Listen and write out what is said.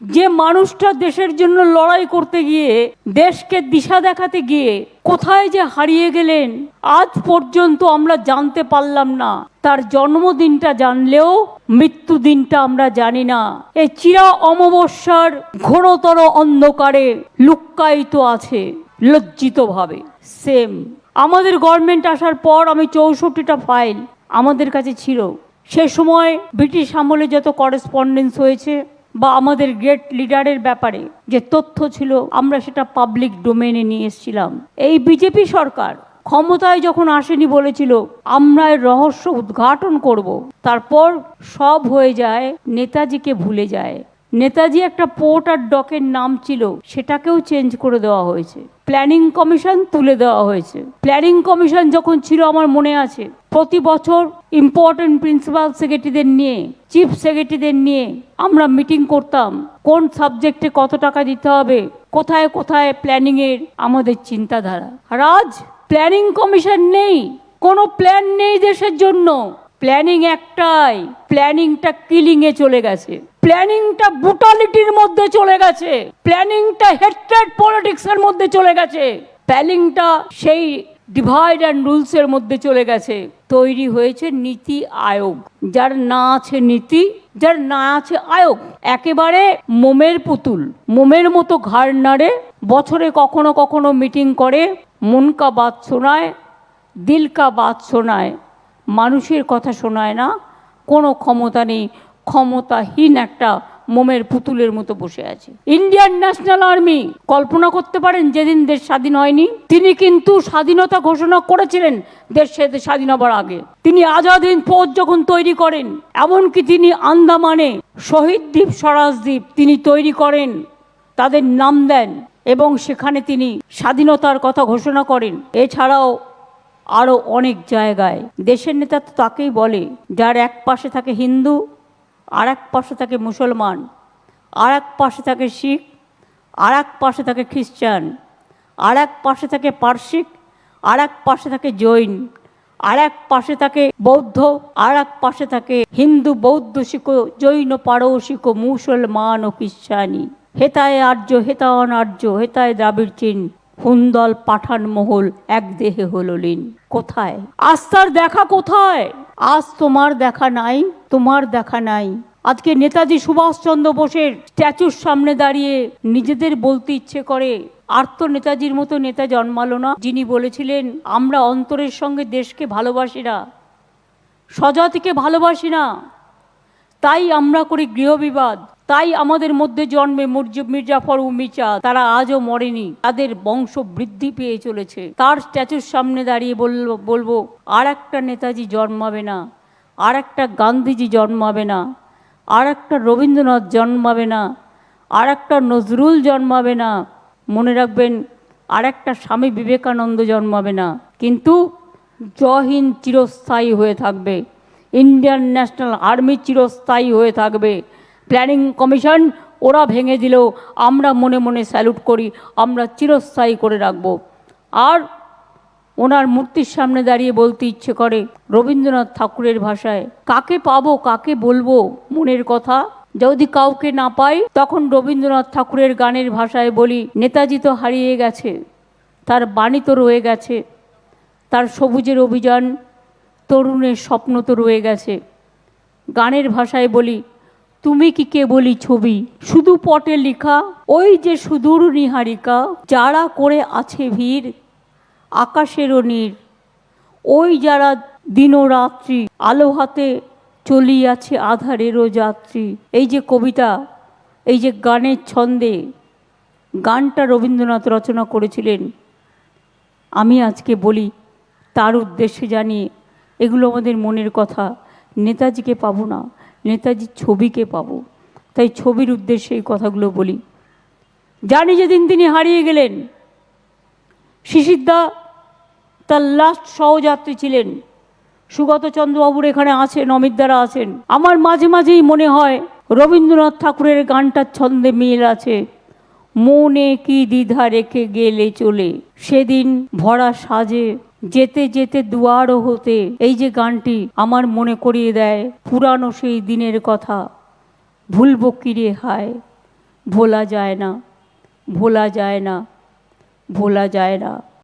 যে মানুষটা দেশের জন্য লড়াই করতে গিয়ে, দেশকে দিশা দেখাতে গিয়ে কোথায় যে হারিয়ে গেলেন, আজ পর্যন্ত আমরা জানতে পারলাম না। তার জন্মদিনটা জানলেও মৃত্যু দিনটা আমরা জানি না। এই চিরা অমাবস্যার ঘোরতর অন্ধকারে লুক্কায়িত আছে, লজ্জিতভাবে। সেম, আমাদের গভর্নমেন্ট আসার পর আমি চৌষট্টিটা ফাইল আমাদের কাছে ছিল। সে সময় ব্রিটিশ আমলে যত করেসপন্ডেন্স হয়েছে বা আমাদের গ্রেট লিডারের ব্যাপারে যে তথ্য ছিল, আমরা সেটা পাবলিক ডোমেনে নিয়ে এসেছিলাম। এই বিজেপি সরকার ক্ষমতায় যখন আসেনি বলেছিল, আমরা এর রহস্য উদ্ঘাটন করব। তারপর সব হয়ে যায়, নেতাজিকে ভুলে যায়। নেতাজি একটা পোর্ট আর ডকের নাম ছিল, সেটাকেও চেঞ্জ করে দেওয়া হয়েছে। প্ল্যানিং কমিশন তুলে দেওয়া হয়েছে। প্ল্যানিং কমিশন যখন ছিল, আমার মনে আছে, প্রতি বছর ইম্পর্টেন্ট প্রিন্সিপাল সেক্রেটারিদের নিয়ে চিফ সেক্রেটারিদের নিয়ে আমরা মিটিং করতাম। কোন সাবজেক্টে কত টাকা দিতে হবে, কোথায় কোথায় প্ল্যানিংয়ের আমাদের চিন্তাধারা। রাজ প্ল্যানিং কমিশন নেই, কোনো প্ল্যান নেই দেশের জন্য। প্ল্যানিং একটাই প্ল্যানিংটা কিলিংয়ে চলে গেছে। প্ল্যানিংটা ব্রুটালিটির মধ্যে চলে গেছে। প্ল্যানিংটা হেট্রেড পলিটিক্সের মধ্যে চলে গেছে। প্ল্যানিংটা সেই ডিভাইড অ্যান্ড রুলসের মধ্যে চলে গেছে। তৈরি হয়েছে নীতি আয়োগ। যার না আছে নীতি, যার না আছে আয়োগ, একেবারে মোমের পুতুল। মোমের মতো ঘাড় নাড়ে, বছরে কখনো কখনো মিটিং করে, মন কা বাত শোনায়, দিল কা বাত শোনায়। মানুষের কথা শোনায় না। কোনো ক্ষমতা নেই, ক্ষমতাহীন একটা মোমের পুতুলের মতো বসে আছে। ইন্ডিয়ান ন্যাশনাল আর্মি কল্পনা করতে পারেন যেদিন দেশ স্বাধীন হয়নি। তিনি কিন্তু স্বাধীনতা ঘোষণা করেছিলেন দেশ স্বাধীন হবার আগে। তিনি আজাদ হিন্দ ফৌজ যখন তৈরি করেন, এমনকি তিনি আন্দামানে শহীদ দ্বীপ, স্বরাজ দ্বীপ তিনি তৈরি করেন, তাদের নাম দেন এবং সেখানে তিনি স্বাধীনতার কথা ঘোষণা করেন। এছাড়াও আরও অনেক জায়গায়। দেশের নেতা তো তাকেই বলে, যার এক পাশে থাকে হিন্দু আর এক পাশে থাকে মুসলমান আর এক পাশে থাকে শিখ আর এক পাশে থাকে খ্রিস্টান আর এক পাশে থাকে পার্সিক আর এক পাশে থাকে জৈন আর এক পাশে থাকে বৌদ্ধ আর এক পাশে থাকে হিন্দু, বৌদ্ধ, শিখ, জৈন, পারসিক, মুসলমান ও খ্রিস্টানি। হেতায় আর্য হেতায়ন আর্য হেতায় দ্রাবিড়, চীন। হুন্দল পাঠান মহল এক দেহে হলো লীন। কোথায়? আজ তার দেখা কোথায়? আজ তোমার দেখা নাই, তোমার দেখা নাই। আজকে নেতাজি সুভাষচন্দ্র বোসের স্ট্যাচুর সামনে দাঁড়িয়ে নিজেদের বলতে ইচ্ছে করে। আর তো নেতাজির মতো নেতা জন্মালো না, যিনি বলেছিলেন, আমরা অন্তরের সঙ্গে দেশকে ভালোবাসি না, স্বজাতিকে ভালোবাসি না। তাই আমরা করি গৃহবিবাদ। তাই আমাদের মধ্যে জন্মে মুর্জ- মির্জাফর ও মির্জা, তারা আজও মরেনি। তাদের বংশ বৃদ্ধি পেয়ে চলেছে। তার স্ট্যাচুর সামনে দাঁড়িয়ে বলব আর একটা নেতাজি জন্মাবে না। আর একটা গান্ধীজি জন্মাবে না। আর একটা রবীন্দ্রনাথ জন্মাবে না। আর একটা নজরুল জন্মাবে না। মনে রাখবেন আর একটা স্বামী বিবেকানন্দ জন্মাবে না। কিন্তু জহিন চিরস্থায়ী হয়ে থাকবে। ইন্ডিয়ান ন্যাশনাল আর্মি চিরস্থায়ী হয়ে থাকবে প্ল্যানিং কমিশন ওরা ভেঙে দিলেও আমরা মনে মনে স্যালুট করি আমরা চিরস্থায়ী করে রাখব আর ওনার মূর্তির সামনে দাঁড়িয়ে বলতে ইচ্ছে করে রবীন্দ্রনাথ ঠাকুরের ভাষায় কাকে পাবো কাকে বলব মনের কথা যদি কাউকে না পাই তখন রবীন্দ্রনাথ ঠাকুরের গানের ভাষায় বলি নেতাজি তো হারিয়ে গেছে তার বাণী তো রয়ে গেছে তার সবুজের অভিযান তরুণের স্বপ্ন তো রয়ে গেছে। গানের ভাষায় বলি, তুমি কি কে বলি ছবি? শুধু পটে লেখা? ওই যে সুদূর নিহারিকা, যারা করে আছে ভিড়, আকাশেরও নীর। ওই যারা দিনরাত্রি আলো হাতে চলিয়াছে আধারেরও যাত্রী। এই যে কবিতা, এই যে গানের ছন্দে, গানটা রবীন্দ্রনাথ রচনা করেছিলেন। আমি আজকে বলি, তার উদ্দেশ্যে জানিয়ে এগুলো আমাদের মনের কথা। নেতাজিকে পাবো না, নেতাজির ছবিকে পাবো। তাই ছবির উদ্দেশ্যে এই কথাগুলো বলি। জানি যেদিন তিনি হারিয়ে গেলেন, শিশিরদা তার লাস্ট সহযাত্রী ছিলেন। সুগত চন্দ্রবাবুর এখানে আছেন অমিতদারা আছেন। আমার মাঝে মাঝেই মনে হয়, রবীন্দ্রনাথ ঠাকুরের গানটার ছন্দে মিল আছে। মনে কি দ্বিধা রেখে গেলে চলে, সেদিন ভরা সাজে যেতে যেতে দুয়ারও হতে এই যে গানটি আমার মনে করিয়ে দেয় পুরানো সেই দিনের কথা। ভুলব কিরে হায়? ভোলা যায় না, ভোলা যায় না, ভোলা যায় না।